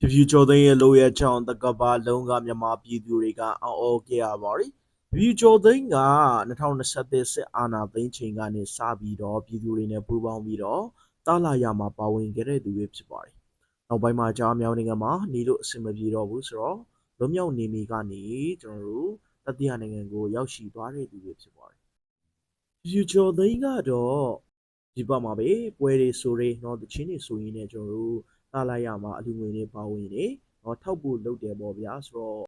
ဖြူဖြူကျော်သိန်းရဲ့လိုရဲ့ချောင်းတကဘာလုံးကမြန်မာပြည်သူတွေကအော်အော်ကြရပါရီဖြူဖြူကျော်သိန်းက2023စစ်အာဏာသိမ်းချိန်ကနေစပြီးတော့ပြည်သူတွေနဲ့ပူးပေါင်းပြီးတော့တာလာရမှာပါဝင်ခဲ့တဲ့သူတွေဖြစ်ပါတယ်။နောက်ပိုင်းမှာကြားမြောင်းနိုင်ငံမှာနေလို့အဆင်မပြေတော့ဘူးဆိုတော့လွမြောက်နေမီကနေကျွန်တော်တို့တတိယနိုင်ငံကိုရောက်ရှိသွားတဲ့သူတွေဖြစ်ပါတယ်။ future သိန်းကတော့ဒီဘက်မှာပဲပွဲတွေဆိုရင်တော့တချင်းတွေဆိုရင်လည်းကျွန်တော်တို့ တာလိုက်ရမှာအလူငွေတွေပါဝင်နေတော့ထောက်ဖို့လုပ်တယ်ပေါ့ဗျာဆိုတော့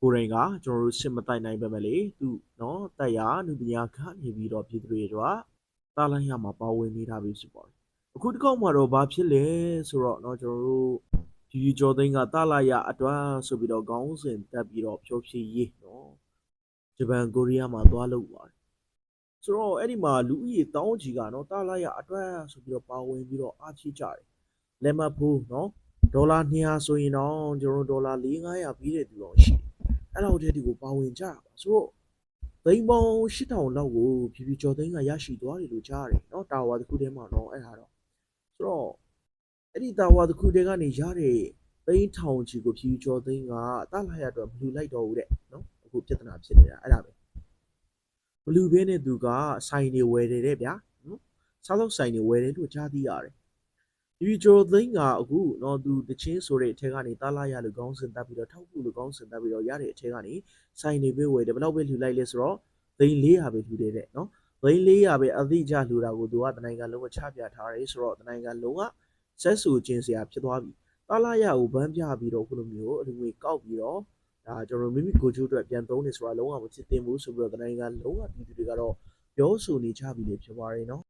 ကိုရင်ကကျွန်တော်တို့စစ်မတိုက်နိုင်ပဲမလေသူနော်တက်ရနုပညာကနေပြီးတော့ပြည်သူတွေတော့တာလိုက်ရမှာပါဝင်နေတာပဲဖြစ်ပါတယ်အခုတစ်ခေါက်မှာတော့ဘာဖြစ်လဲဆိုတော့နော်ကျွန်တော်တို့ဒီကျော်သိန်းကတာလိုက်ရအတွန်းဆိုပြီးတော့ခေါင်းစဉ်တက်ပြီးတော့ဖြောဖြေးရေးနော်ဂျပန်ကိုရီးယားမှာသွားလုပ်ပါတယ်ဆိုတော့အဲ့ဒီမှာလူဦးရေတောင်းချီကနော်တာလိုက်ရအတွန်းဆိုပြီးတော့ပါဝင်ပြီးတော့အားချကြတယ် လက်မှတ်ဖို့เนาะဒေါ်လာ200ဆိုရင်တော့ကျွန်တော်တို့ဒေါ်လာ4-500ပြီးတဲ့သူတော့ရှိတယ်အဲ့လောက်တည်းဒီကိုပါဝင်ကြတာပါဆိုတော့သိန်းပေါင်း8000လောက်ကိုဖြည်းဖြည်းကျော်သိန်းကရရှိသွားတယ်လို့ကြားရတယ်เนาะတာဝါတစ်ခုတည်းမှာတော့အဲ့ဒါတော့ဆိုတော့အဲ့ဒီတာဝါတစ်ခုတည်းကနေရတဲ့သိန်းထောင်ချီကိုဖြည်းဖြည်းကျော်သိန်းကတာလာရအတွက်မလူလိုက်တော့ဘူးတဲ့เนาะအခုပြဿနာဖြစ်နေတာအဲ့ဒါပဲမလူဘဲနဲ့သူကဆိုင်တွေဝယ်တယ်တဲ့ဗျာเนาะစားသောက်ဆိုင်တွေဝယ်တယ်လို့ကြားသိရတယ် ဒီဂျိုသိန်းကအခုတော့သူတချင်းဆိုတဲ့အထက်ကနေတာလာရလို့ခေါင်းစဉ်တက်ပြီးတော့ထောက်ဖို့လို့ခေါင်းစဉ်တက်ပြီးတော့ရတဲ့အထက်ကနေစိုင်းနေပေးဝယ်တယ်ဘယ်လောက်ပဲလှူလိုက်လဲဆိုတော့သိန်း400ပဲလှူတယ်တဲ့နော်သိန်း400ပဲအသိကြလှူတာကိုသူကတနိုင်ငံလုံးကချပြထားတယ်ဆိုတော့တနိုင်ငံလုံးကဆက်ဆူချင်းစရာဖြစ်သွားပြီတာလာရကိုဗန်းပြပြီးတော့ခုလိုမျိုးအလူငွေကောက်ပြီးတော့ဒါကျွန်တော်မိမိကိုချိုးအတွက်ပြန်သုံးနေဆိုတာလုံးဝမဖြစ်သင့်ဘူးဆိုပြီးတော့တနိုင်ငံလုံးကပြည်သူတွေကတော့ပြောဆိုနေကြပြီလေဖြစ်သွားတယ်နော်